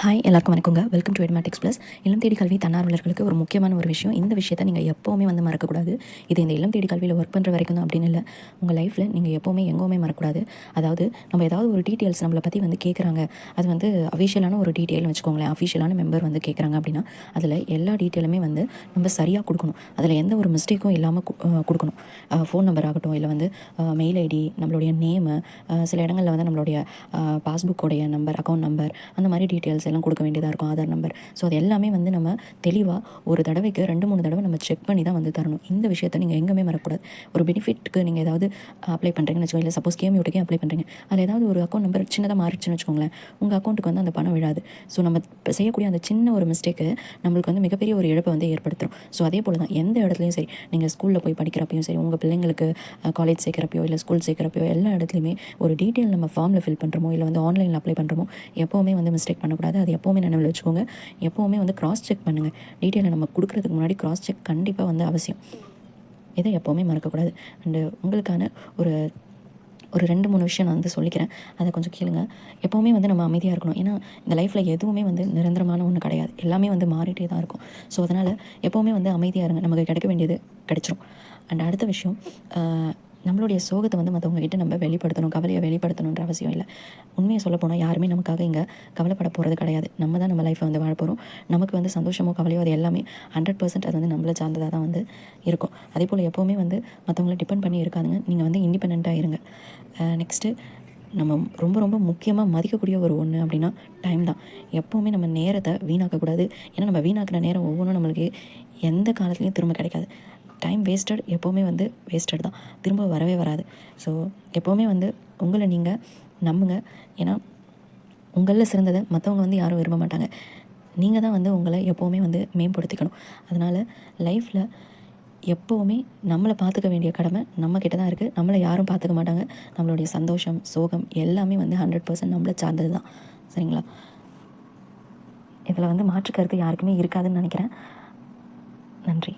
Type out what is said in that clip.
Hi எல்லாருக்கும் வணக்கங்க. Welcome to Edmatics plus இளம் தேடி கல்வி தன்னார்வலர்களுக்கு ஒரு முக்கியமான ஒரு விஷயம். இந்த விஷயத்தை நீங்கள் எப்போவுமே வந்து மறக்கக்கூடாது. இது இந்த இளம் தேடி கல்வியில் ஒர்க் பண்ணுற வரைக்கும் தான் அப்படின்னு இல்லை. உங்கள் லைஃப்பில் நீங்கள் எப்போவுமே எங்கேவுமே மறக்கக்கூடாது. அதாவது நம்ம ஏதாவது ஒரு டீட்டெயில்ஸ் நம்மளை பற்றி வந்து கேட்குறாங்க அது வந்து அஃபிஷியலான ஒரு டீட்டெயில்னு வச்சுக்கோங்களேன். அஃபிஷியலான மெம்பர் வந்து கேட்குறாங்க அப்படின்னா அதில் எல்லா டீட்டெயிலுமே வந்து நம்ம சரியாக கொடுக்கணும். அதில் எந்த ஒரு மிஸ்டேக்கும் இல்லாமல் கொடுக்கணும். ஃபோன் நம்பர் ஆகட்டும் இல்லை வந்து மெயில் ஐடி நம்மளுடைய நேமு சில இடங்களில் வந்து நம்மளுடைய பாஸ்புக்கோடைய நம்பர் அக்கௌண்ட் நம்பர் அந்த மாதிரி டீட்டெயில்ஸ் எல்லாம் கொடுக்க வேண்டியதாக இருக்கும் ஆதார் நம்பர் ஸோ அது எல்லாமே வந்து நம்ம தெளிவாக ஒரு தடவைக்கு ரெண்டு மூணு தடவை நம்ம செக் பண்ணி தான் வந்து தரணும். இந்த விஷயத்தை நீங்கள் எங்கேயுமே வரக்கூடாது ஒரு பெனிஃபிட்க்கு நீங்கள் ஏதாவது அப்ளை பண்ணுறீங்கன்னு வச்சுக்கோங்க இல்லை சப்போஸ் கேமியோட்டுக்கே அப்ளை பண்ணுறீங்க அதில் ஏதாவது ஒரு அக்கௌண்ட் நம்பர் சின்னதாக மாறிடுச்சுன்னு வச்சுக்கோங்களேன் உங்கள் அக்கௌண்ட்டுக்கு வந்து அந்த பணம் விழாது. ஸோ நம்ம செய்யக்கூடிய அந்த சின்ன ஒரு மிஸ்டேக்கு நம்மளுக்கு வந்து மிகப்பெரிய ஒரு இழப்பை வந்து ஏற்படுத்தும் ஸோ அதே போல் தான் எந்த இடத்துலையும் சரி நீங்கள் ஸ்கூலில் போய் படிக்கிறப்பையும் சரி உங்கள் பிள்ளைங்களுக்கு காலேஜ் சேர்க்குறப்பையோ இல்லை ஸ்கூல் சேர்க்குறப்பையோ எல்லா இடத்துலையுமே ஒரு டீட்டெயில் நம்ம ஃபார்மில் ஃபில் பண்ணுறோமோ இல்லை வந்து ஆன்லைனில் அப்ளை பண்ணுறோமோ எப்போவுமே வந்து மிஸ்டேக் பண்ணக்கூடாது. அது எப்போவுமே நினைவில் வச்சுக்கோங்க. எப்போவுமே வந்து கிராஸ் செக் பண்ணுங்கள் டீட்டெயிலை நம்ம கொடுக்குறதுக்கு முன்னாடி கிராஸ் செக் கண்டிப்பாக வந்து அவசியம். இதை எப்போவுமே மறக்கக்கூடாது. அண்டு உங்களுக்கான ஒரு ஒரு ரெண்டு மூணு விஷயம் நான் வந்து சொல்லிக்கிறேன். அதை கொஞ்சம் கேளுங்க. எப்போவுமே வந்து நம்ம அமைதியாக இருக்கணும். ஏன்னா இந்த லைஃப்பில் எதுவுமே வந்து நிரந்தரமான ஒன்று கிடையாது. எல்லாமே வந்து மாறிட்டே தான் இருக்கும். ஸோ அதனால் எப்போவுமே வந்து அமைதியாக இருங்க. நமக்கு கிடைக்க வேண்டியது கிடைச்சிரும். அண்ட் அடுத்த விஷயம் நம்மளுடைய சோகத்தை வந்து மற்றவங்ககிட்ட நம்ம வெளிப்படுத்தணும் கவலையை வெளிப்படுத்தணுன்ற அவசியம் இல்லை. உண்மையை சொல்ல போனால் யாருமே நமக்காக இங்கே கவலைப்பட போகிறது கிடையாது. நம்ம தான் நம்ம லைஃப்பை வந்து வாழ போகிறோம் நமக்கு வந்து சந்தோஷமோ கவலையோ அது எல்லாமே ஹண்ட்ரட் பர்சன்ட் அது வந்து நம்மளை சார்ந்ததாக தான் வந்து இருக்கும். அதே போல் எப்போவுமே வந்து மற்றவங்கள டிபெண்ட் பண்ணி இருக்காதுங்க. நீங்கள் வந்து இண்டிபெண்ட்டாக இருங்க. நெக்ஸ்ட்டு நம்ம ரொம்ப ரொம்ப முக்கியமாக மதிக்கக்கூடிய ஒரு ஒன்று அப்படின்னா டைம் தான். எப்போவுமே நம்ம நேரத்தை வீணாக்கக்கூடாது ஏன்னா நம்ம வீணாக்கிற நேரம் ஒவ்வொன்றும் நம்மளுக்கு எந்த காலத்துலேயும் திரும்ப கிடைக்காது. டைம் வேஸ்டட் எப்போவுமே வந்து வேஸ்டட் தான். திரும்ப வரவே வராது. ஸோ எப்போவுமே வந்து உங்களை நீங்கள் நம்புங்க. ஏன்னா உங்களில் சிறந்ததை மற்றவங்க வந்து யாரும் விரும்ப மாட்டாங்க. நீங்கள் தான் வந்து உங்களை எப்போவுமே வந்து மேம்படுத்திக்கணும். அதனால் லைஃப்பில் எப்போவுமே நம்மளை பார்த்துக்க வேண்டிய கடமை நம்மக்கிட்ட தான் இருக்குது நம்மளை யாரும் பார்த்துக்க மாட்டாங்க. நம்மளுடைய சந்தோஷம் சோகம் எல்லாமே வந்து ஹண்ட்ரட் பர்சன்ட் நம்மளை சார்ந்தது தான். சரிங்களா? இதில் வந்து மாற்று கருத்து யாருக்குமே இருக்காதுன்னு நினைக்கிறேன். நன்றி.